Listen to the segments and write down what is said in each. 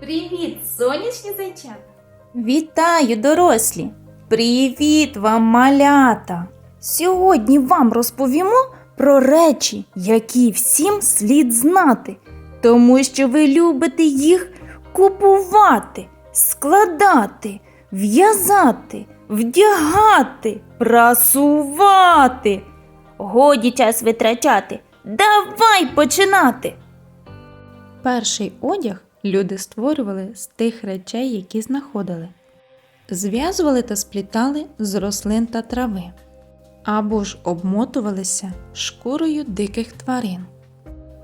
Привіт, сонячні зайчата! Вітаю, дорослі! Привіт вам, малята! Сьогодні вам розповімо про речі, які всім слід знати, тому що ви любите їх купувати, складати, в'язати, вдягати, прасувати. Годі час витрачати. Давай починати. Перший одяг люди створювали з тих речей, які знаходили. Зв'язували та сплітали з рослин та трави, або ж обмотувалися шкурою диких тварин.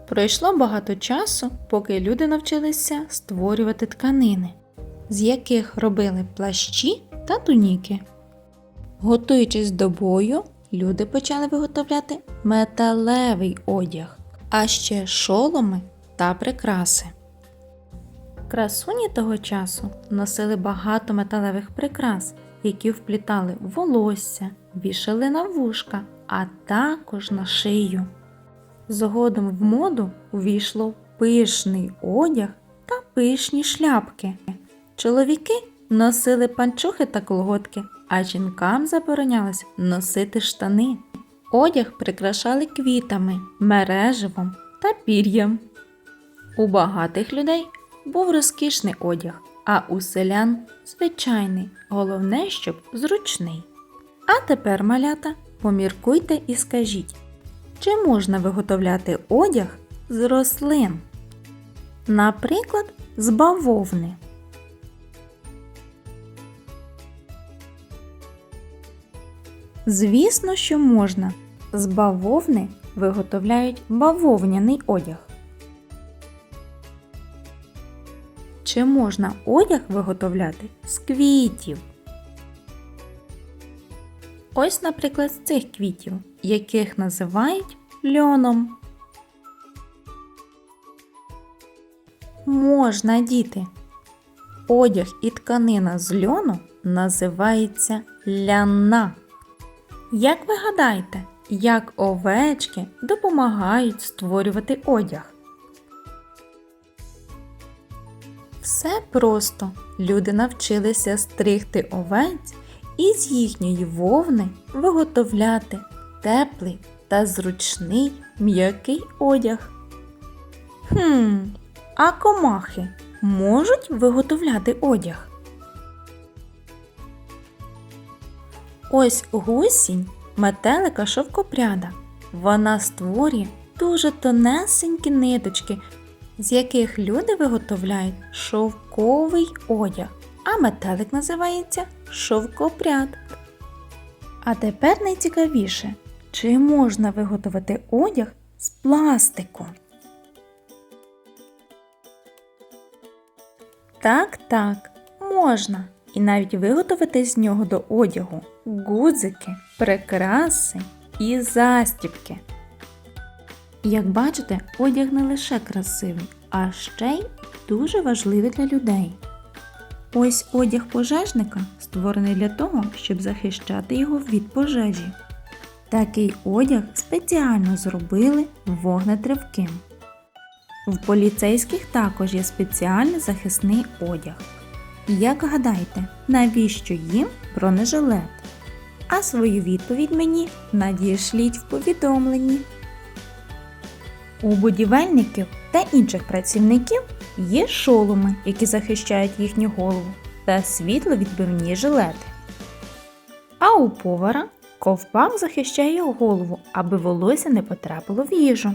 Пройшло багато часу, поки люди навчилися створювати тканини, з яких робили плащі та туніки. Готуючись до бою, люди почали виготовляти металевий одяг, а ще шоломи та прикраси. Красуні того часу носили багато металевих прикрас, які вплітали в волосся, вішали на вушка, а також на шию. Згодом в моду увійшло пишний одяг та пишні шляпки. Чоловіки носили панчохи та колготки, а жінкам заборонялось носити штани. Одяг прикрашали квітами, мереживом та пір'ям. У багатих людей був розкішний одяг, а у селян звичайний, головне, щоб зручний. А тепер, малята, поміркуйте і скажіть, чи можна виготовляти одяг з рослин? Наприклад, з бавовни. Звісно, що можна. З бавовни виготовляють бавовняний одяг. Чи можна одяг виготовляти з квітів? Ось, наприклад, з цих квітів, яких називають льоном. Можна діти. Одяг і тканина з льону називається ляна. Як ви гадаєте, як овечки допомагають створювати одяг? Все просто. Люди навчилися стригти овець і з їхньої вовни виготовляти теплий та зручний м'який одяг. Хм, а комахи можуть виготовляти одяг? Ось гусінь метелика шовкопряда. Вона створює дуже тонесенькі ниточки, з яких люди виготовляють шовковий одяг, а метелик називається шовкопряд. А тепер найцікавіше, чи можна виготовити одяг з пластику? Так, так, можна. І навіть виготовити з нього до одягу гудзики, прикраси і застібки. Як бачите, одяг не лише красивий, а ще й дуже важливий для людей. Ось одяг пожежника створений для того, щоб захищати його від пожежі. Такий одяг спеціально зробили вогнетривким. В поліцейських також є спеціальний захисний одяг. Як гадаєте, навіщо їм бронежилет? А свою відповідь мені надішліть в повідомленні. У будівельників та інших працівників є шоломи, які захищають їхню голову, та світловідбивні жилети. А у повара ковпак захищає голову, аби волосся не потрапило в їжу.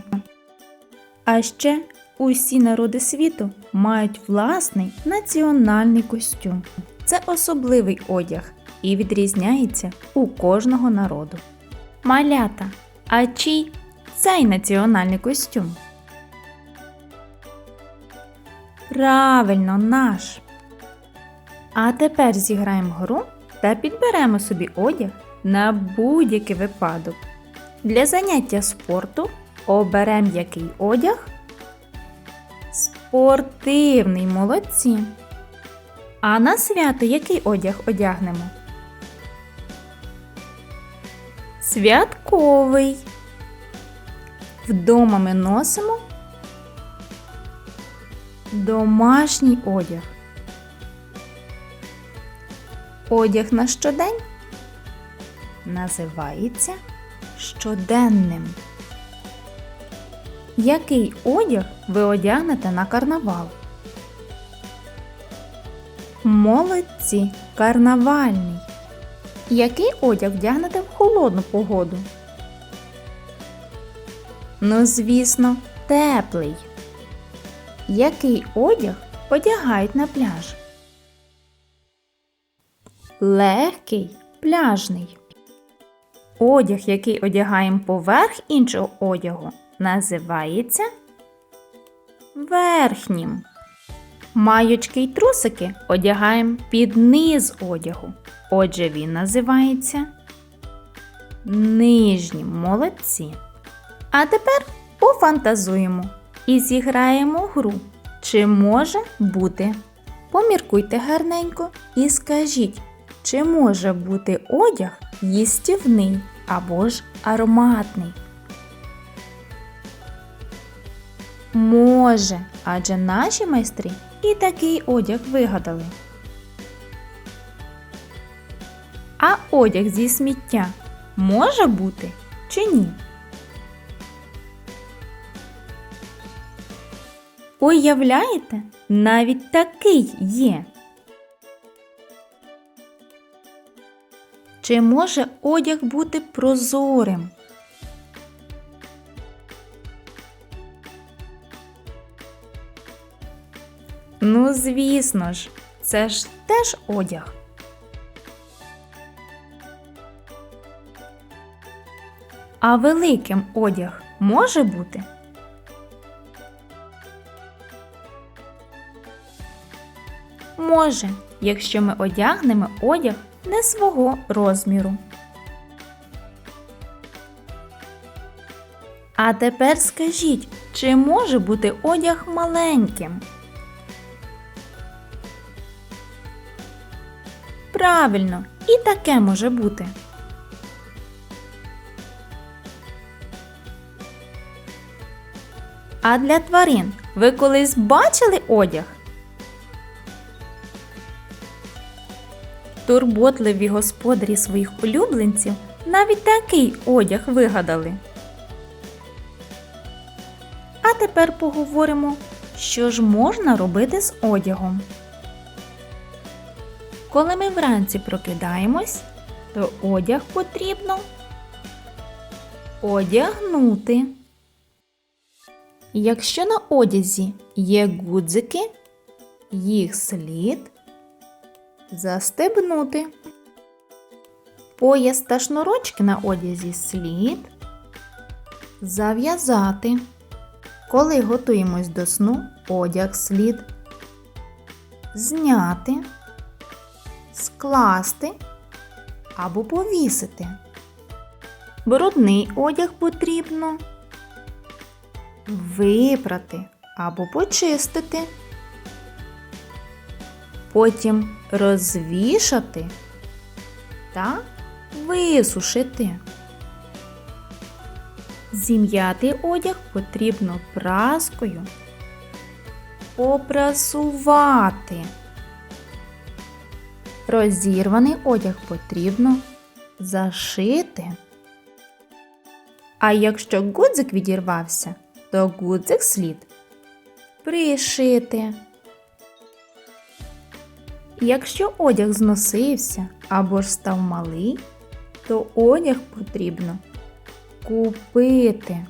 А ще усі народи світу мають власний національний костюм. Це особливий одяг і відрізняється у кожного народу. Малята, а чий цей національний костюм? Правильно, наш. А тепер зіграємо гру та підберемо собі одяг на будь-який випадок. Для заняття спорту оберемо який одяг? Спортивний молодці. А на свято який одяг одягнемо? Святковий. Вдома ми носимо Домашній одяг. Одяг на щодень називається щоденним. Який одяг ви одягнете на карнавал? Молодці, карнавальний. Який одяг вдягнете в холодну погоду? Ну, звісно, теплий. Який одяг одягають на пляж? Легкий, пляжний. Одяг, який одягаємо поверх іншого одягу, називається верхнім. Маючки й трусики одягаємо під низ одягу. Отже, він називається нижнім. Молодці. А тепер пофантазуємо і зіграємо гру. Чи може бути? Поміркуйте гарненько і скажіть, чи може бути одяг їстівний або ж ароматний? Може, адже наші майстри і такий одяг вигадали. А одяг зі сміття може бути чи ні? Уявляєте, навіть такий є. Чи може одяг бути прозорим? Ну, звісно ж, це ж теж одяг. А великим одяг може бути? Може, якщо ми одягнемо одяг не свого розміру. А тепер скажіть, чи може бути одяг маленьким? Правильно, і таке може бути. А для тварин ви колись бачили одяг? Турботливі господарі своїх улюбленців навіть такий одяг вигадали. А тепер поговоримо, що ж можна робити з одягом. Коли ми вранці прокидаємось, то одяг потрібно одягнути. Якщо на одязі є гудзики, їх слід застебнути. Пояс та шнурочки на одязі слід зав'язати. Коли готуємось до сну, одяг слід зняти, скласти або повісити. Брудний одяг потрібно випрати або почистити. Потім розвішати та висушити. Зім'ятий одяг потрібно праскою попрасувати. Розірваний одяг потрібно зашити. А якщо гудзик відірвався, то гудзик слід пришити. Якщо одяг зносився або ж став малий, то одяг потрібно купити.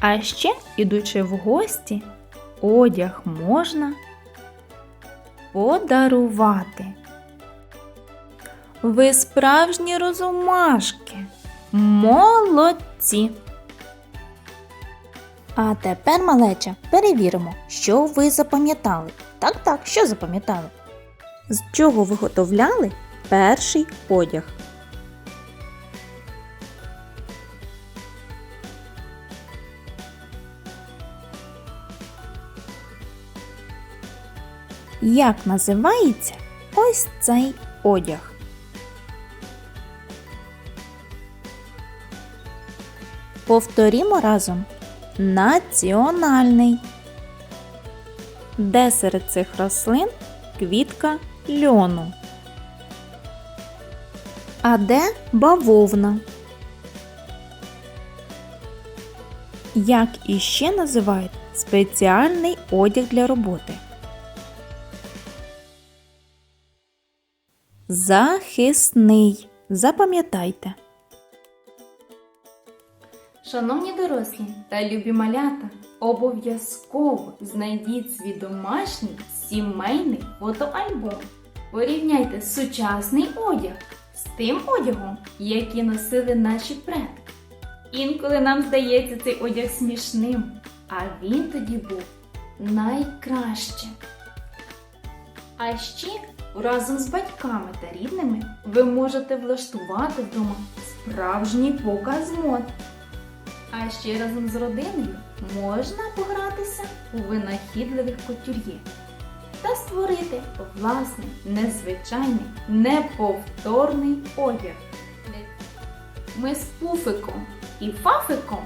А ще, ідучи в гості, одяг можна подарувати. Ви справжні розумашки. Молодці! А тепер, малеча, перевіримо, що ви запам'ятали. Так, так, що запам'ятали? З чого виготовляли перший одяг? Як називається ось цей одяг? Повторімо разом. Національний. Де серед цих рослин квітка льону. А де бавовна? Як іще називають спеціальний одяг для роботи? Захисний. Запам'ятайте. Шановні дорослі та любі малята, обов'язково знайдіть свій домашній сімейний фотоальбом. Порівняйте сучасний одяг з тим одягом, який носили наші предки. Інколи нам здається цей одяг смішним, а він тоді був найкращим. А ще разом з батьками та рідними ви можете влаштувати вдома справжній показ мод. А ще разом з родиною можна погратися у винахідливих котюр'є та створити власний, незвичайний, неповторний одяг. Ми з пуфиком і фафиком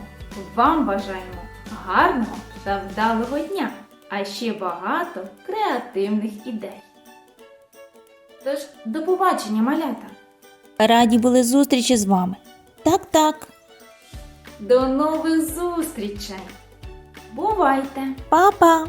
вам бажаємо гарного та вдалого дня, а ще багато креативних ідей. Тож, до побачення, малята! Раді були зустрічі з вами. Так, так. До нових зустрічей! Бувайте! Па-па!